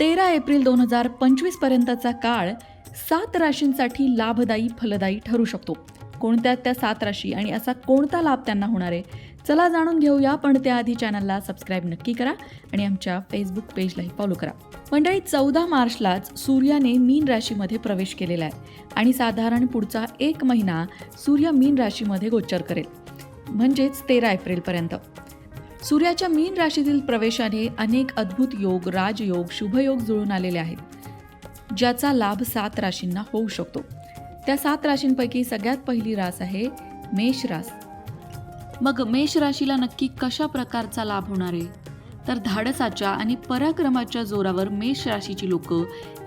तेरा एप्रिल दोन हजार पंचवीस पर्यंतचा काळ सात राशींसाठी लाभदायी फलदायी ठरू शकतो. कोणत्या त्या सात राशी आणि असा कोणता लाभ त्यांना होणार आहे चला जाणून घेऊया पण त्याआधी चॅनलला सबस्क्राईब नक्की करा आणि आमच्या फेसबुक पेजलाही फॉलो करा. मंडळी चौदा मार्चलाच सूर्याने मीन राशीमध्ये प्रवेश केलेला आहे आणि साधारण पुढचा एक महिना सूर्य मीन राशीमध्ये गोचर करेल. म्हणजेच तेरा एप्रिलपर्यंत. सूर्याच्या मीन राशीतील प्रवेशाने अनेक अद्भुत योग राजयोग शुभयोग जुळून आलेले आहेत ज्याचा लाभ सात राशींना होऊ शकतो. त्या सात राशींपैकी सगळ्यात पहिली रास आहे मेष रास. मग मेष राशीला नक्की कशा प्रकारचा लाभ होणार आहे? तर धाडसाच्या आणि पराक्रमाच्या जोरावर मेष राशीची लोक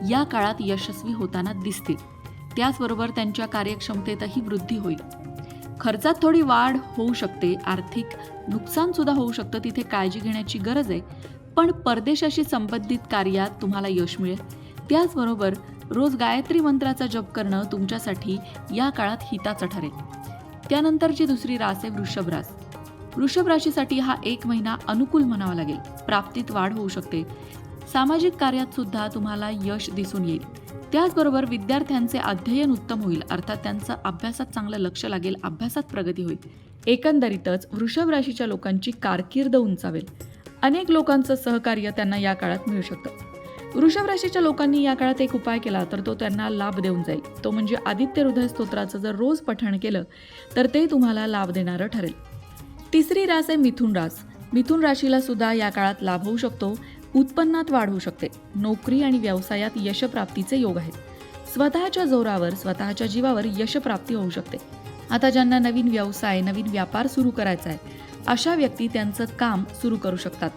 या काळात यशस्वी होताना दिसतील. त्याचबरोबर त्यांच्या कार्यक्षमतेतही वृद्धी होईल. खर्चात थोडी वाढ होऊ शकते आर्थिक नुकसानसुद्धा होऊ शकतं तिथे काळजी घेण्याची गरज आहे. पण परदेशाशी संबंधित कार्यात तुम्हाला यश मिळेल. त्याचबरोबर रोज गायत्री मंत्राचा जप करणं तुमच्यासाठी या काळात हिताचं ठरेल. त्यानंतरची दुसरी रास आहे वृषभ रास. वृषभ राशीसाठी हा एक महिना अनुकूल म्हणावा लागेल. प्राप्तीत वाढ होऊ शकते. सामाजिक कार्यात सुद्धा तुम्हाला यश दिसून येईल. त्याचबरोबर विद्यार्थ्यांचे अध्ययन उत्तम होईल अर्थात त्यांचं अभ्यासात चांगलं लक्ष लागेल अभ्यासात प्रगती होईल. एकंदरीतच वृषभ राशीच्या लोकांची कारकीर्द उंचावेल. अनेक लोकांचं सहकार्य त्यांना या काळात मिळू शकतं. वृषभ राशीच्या लोकांनी या काळात एक उपाय केला तर तो त्यांना लाभ देऊन जाईल. तो म्हणजे आदित्य हृदय स्तोत्राचं जर रोज पठण केलं तर ते तुम्हाला लाभ देणारं ठरेल. तिसरी रास आहे मिथुन रास. मिथुन राशीला सुद्धा या काळात लाभ होऊ शकतो. उत्पन्नात वाढ होऊ शकते. नोकरी आणि व्यवसायात यशप्राप्तीचे योग आहेत. स्वतःच्या जोरावर स्वतःच्या जीवावर यशप्राप्ती होऊ शकते. आता ज्यांना नवीन व्यवसाय नवीन व्यापार सुरू करायचा आहे अशा व्यक्ती त्यांचं काम सुरू करू शकतात.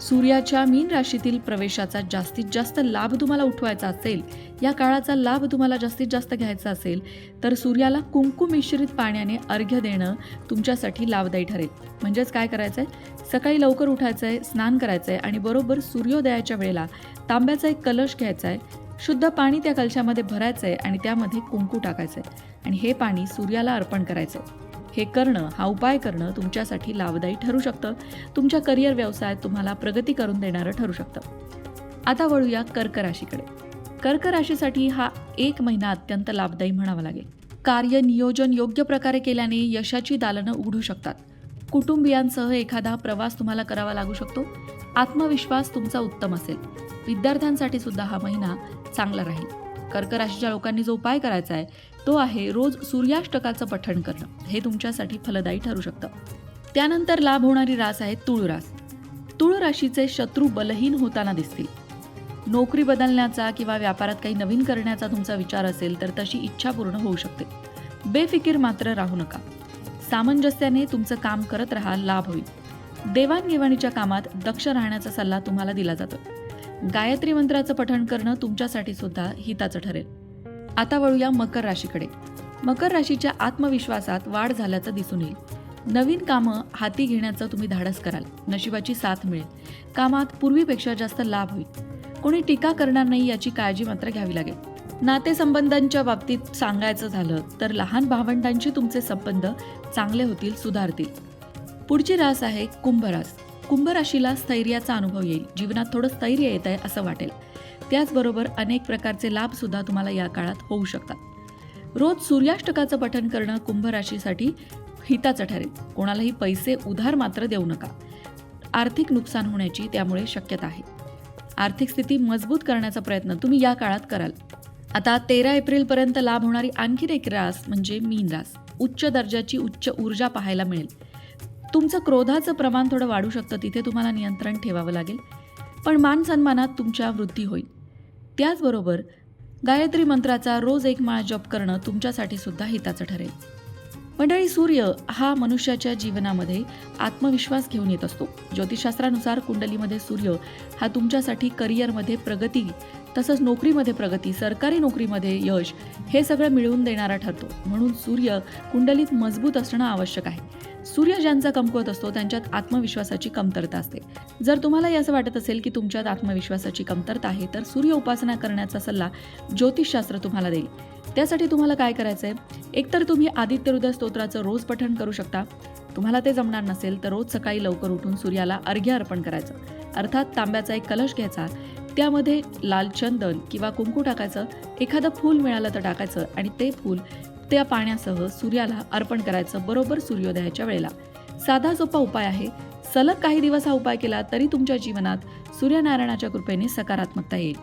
सूर्याच्या मीन राशीतील प्रवेशाचा जास्तीत जास्त लाभ तुम्हाला उठवायचा असेल या काळाचा लाभ तुम्हाला जास्तीत जास्त घ्यायचा असेल तर सूर्याला कुंकू मिश्रित पाण्याने अर्घ्य देणं तुमच्यासाठी लाभदायी ठरेल. म्हणजेच काय करायचं आहे सकाळी लवकर उठायचं आहे स्नान करायचं आहे आणि बरोबर सूर्योदयाच्या वेळेला तांब्याचा एक कलश घ्यायचा आहे शुद्ध पाणी त्या कलशामध्ये भरायचं आहे आणि त्यामध्ये कुंकू टाकायचं आहे आणि हे पाणी सूर्याला अर्पण करायचं. आहे हे करणं हा उपाय करणं तुमच्यासाठी लाभदायी ठरू शकतं. तुमच्या करिअर व्यवसायात तुम्हाला प्रगती करून देणारं ठरू शकतं. आता वळूया कर्क राशीकडे. कर्क राशीसाठी हा एक महिना अत्यंत लाभदायी म्हणावा लागेल. कार्य नियोजन योग्य प्रकारे केल्याने यशाची दालनं उघडू शकतात. कुटुंबियांसह एखादा प्रवास तुम्हाला करावा लागू शकतो. आत्मविश्वास तुमचा उत्तम असेल. विद्यार्थ्यांसाठी सुद्धा हा महिना चांगला राहील. कर्क राशीच्या लोकांनी जो उपाय करायचा आहे तो आहे रोज सूर्याष्टकाचं पठण करणं. हे तुमच्यासाठी फलदायी ठरू शकतं. त्यानंतर लाभ होणारी रास आहे तुळ रास. तुळ राशीचे शत्रू बलहीन होताना दिसतील. नोकरी बदलण्याचा किंवा व्यापारात काही नवीन करण्याचा तुमचा विचार असेल तर तशी इच्छा पूर्ण होऊ शकते. बेफिकीर मात्र राहू नका. सामंजस्याने तुमचं काम करत राहा लाभ होईल. देवाणघेवाणीच्या कामात दक्ष राहण्याचा सल्ला तुम्हाला दिला जातो. गायत्री मंत्राचं पठण करणं तुमच्यासाठी सुद्धा हिताचं ठरेल. आता वळूया मकर राशीकडे. मकर राशीच्या आत्मविश्वासात वाढ झाल्याचं दिसून येईल. नवीन कामं हाती घेण्याचं तुम्ही धाडस कराल. नशिबाची साथ मिळेल. कामात पूर्वीपेक्षा जास्त लाभ होईल. कोणी टीका करणार नाही याची काळजी मात्र घ्यावी लागेल. नातेसंबंधांच्या बाबतीत सांगायचं झालं तर लहान भावंडांशी तुमचे संबंध चांगले होतील सुधारतील. पुढची रास आहे कुंभ रास कुंभ राशीला स्थैर्याचा अनुभव येईल. जीवनात थोडं स्थैर्य येत आहे असं वाटेल. त्याचबरोबर अनेक प्रकारचे लाभ सुद्धा तुम्हाला या काळात होऊ शकतात. रोज सूर्याष्टकाचं पठण करणं कुंभ राशीसाठी हिताचं ठरेल. कोणालाही पैसे उधार मात्र देऊ नका. आर्थिक नुकसान होण्याची त्यामुळे शक्यता आहे. आर्थिक स्थिती मजबूत करण्याचा प्रयत्न तुम्ही या काळात कराल. आता तेरा एप्रिलपर्यंत लाभ होणारी आणखीन एक रास म्हणजे मीन रास. उच्च दर्जाची उच्च ऊर्जा पाहायला मिळेल. तुमचं क्रोधाचं प्रमाण थोडं वाढू शकतं. तिथे तुम्हाला नियंत्रण ठेवावं लागेल. पण मान सन्मानात तुमच्या वृद्धी होईल. त्याचबरोबर गायत्री मंत्राचा रोज एक माळ जप करणं तुमच्यासाठी सुद्धा हिताचं ठरेल. मंडळी सूर्य हा मनुष्याच्या जीवनामध्ये आत्मविश्वास घेऊन येत असतो. ज्योतिषशास्त्रानुसार कुंडलीमध्ये सूर्य हा तुमच्यासाठी करिअरमध्ये प्रगती तसंच नोकरीमध्ये प्रगती सरकारी नोकरीमध्ये यश हे सगळं मिळवून देणारा ठरतो. म्हणून सूर्य कुंडलीत मजबूत असणं आवश्यक आहे. सूर्य ज्यांचा कमकुवत असतो त्यांच्यात आत्मविश्वासाची कमतरता असते. जर तुम्हालाही असं वाटत असेल की तुमच्यात आत्मविश्वासाची कमतरता आहे तर सूर्य उपासना करण्याचा सल्ला ज्योतिषशास्त्र तुम्हाला देईल. त्यासाठी तुम्हाला काय करायचं आहे एकतर तुम्ही आदित्य हृदय स्तोत्राचं रोज पठण करू शकता. तुम्हाला ते जमणार नसेल तर रोज सकाळी लवकर उठून सूर्याला अर्घ्य अर्पण करायचं. अर्थात तांब्याचा एक कलश घ्यायचा. त्यामध्ये लाल चंदन किंवा कुंकू टाकायचं. एखादं फूल मिळालं तर टाकायचं आणि ते फूल त्या पाण्यासह सूर्याला अर्पण करायचं बरोबर सूर्योदयाच्या वेळेला. साधा सोपा उपाय आहे. सलग काही दिवस हा उपाय केला तरी तुमच्या जीवनात सूर्यनारायणाच्या कृपेने सकारात्मकता येईल.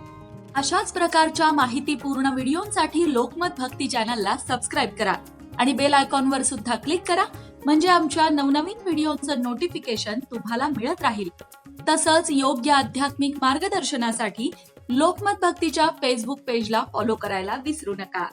अशाच प्रकारच्या माहितीपूर्ण व्हिडिओंसाठी लोकमत भक्ती चॅनलला सबस्क्राईब करा आणि बेल आयकॉनवर सुद्धा क्लिक करा म्हणजे आमच्या नवनवीन व्हिडिओचं नोटिफिकेशन तुम्हाला मिळत राहील. तसंच योग्य आध्यात्मिक मार्गदर्शनासाठी लोकमत भक्तीच्या फेसबुक पेजला फॉलो करायला विसरू नका.